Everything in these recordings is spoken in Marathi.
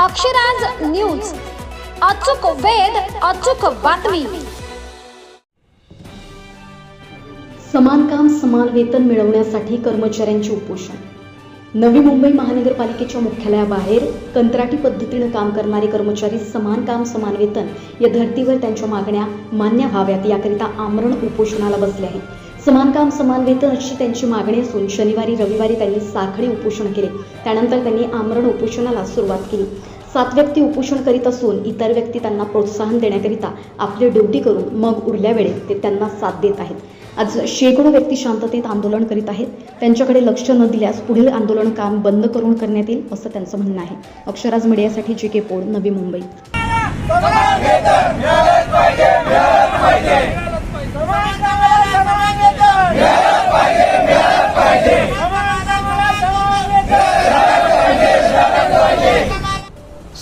अक्षराज न्यूज. अचूक वेद अचूक बातमी. समान काम समान वेतन मिळवण्यासाठी कर्मचाऱ्यांचे उपोषण. नवी मुंबई महानगरपालिकेच्या मुख्यालयाबाहेर कंत्राटी पद्धतीनं काम करणारे कर्मचारी समान काम समान वेतन या धर्तीवर त्यांच्या मागण्या मान्य व्हाव्यात याकरिता आमरण उपोषणाला बसले आहेत. समान काम समान वेतन अशी त्यांची मागणी असून शनिवारी रविवारी त्यांनी साखळी उपोषण केले. त्यानंतर त्यांनी आमरण उपोषणाला सुरुवात केली. सात व्यक्ती उपोषण करीत असून इतर व्यक्ती त्यांना प्रोत्साहन देण्याकरिता आपली ड्युटी करून मग उरल्या वेळेत ते त्यांना साथ देत आहेत. आज शेकडो व्यक्ती शांततेत आंदोलन करीत आहेत. त्यांच्याकडे लक्ष न दिल्यास पुढील आंदोलन काम बंद करून करण्यात येईल असं त्यांचं म्हणणं आहे. अक्षराज मीडियासाठी जे के पोळ नवी मुंबई.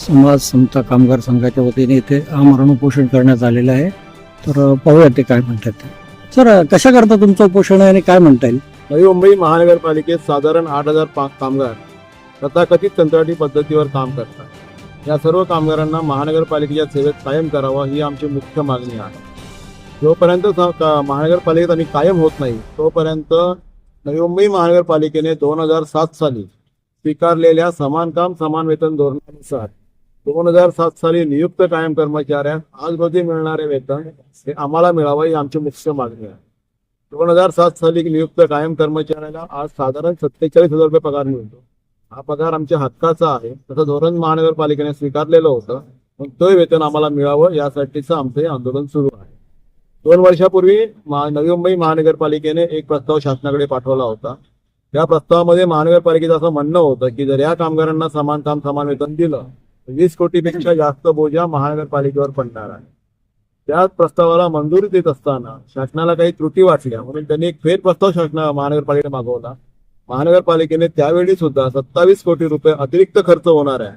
समाज समता कामगार संघाच्या वतीने इथे आमरण उपोषण करण्यात आलेलं आहे. तर पाहूया ते काय म्हणतात ते. सर कशा करता तुमचं उपोषण आहे आणि काय म्हणता येईल? नवी मुंबई महानगरपालिकेत साधारण आठ हजार पा कामगार तथाकथित कंत्राटी पद्धतीवर काम करतात. या सर्व कामगारांना महानगरपालिकेच्या सेवेत कायम करावा ही आमची मुख्य मागणी आहे. जोपर्यंत का- महानगरपालिकेत आम्ही कायम होत नाही तोपर्यंत नवी मुंबई महानगरपालिकेने दोन हजार सात साली स्वीकारलेल्या समान काम समान वेतन धोरणानुसार दोन हजार सात साली नियुक्त कायम कर्मचाऱ्यांस आज रोजी मिळणारे वेतन हे आम्हाला मिळावं ही आमची मुख्य मागणी आहे. दोन हजार सात साली नियुक्त कायम कर्मचाऱ्याला आज साधारण सत्तेचाळीस हजार रुपये पगार मिळतो. हा पगार आमच्या हक्काचा आहे. तसं धोरण महानगरपालिकेने स्वीकारलेलं होतं. मग तो वेतन आम्हाला मिळावं यासाठीचं आमचं हे आंदोलन सुरू आहे. दोन वर्षापूर्वी नवी मुंबई महानगरपालिकेने एक प्रस्ताव शासनाकडे पाठवला होता. त्या प्रस्तावामध्ये महानगरपालिकेचं असं म्हणणं होतं की जर या कामगारांना समान काम समान वेतन दिलं वीस कोटीपेक्षा जास्त बोजा महानगरपालिकेवर पडणार आहे. त्या प्रस्तावाला मंजुरी देत असताना शासनाला काही त्रुटी वाटल्या. म्हणून त्यांनी एक फेर प्रस्ताव शासना महानगरपालिकेने मागवला. महानगरपालिकेने त्यावेळी सुद्धा सत्तावीस कोटी रुपये अतिरिक्त खर्च होणार आहे.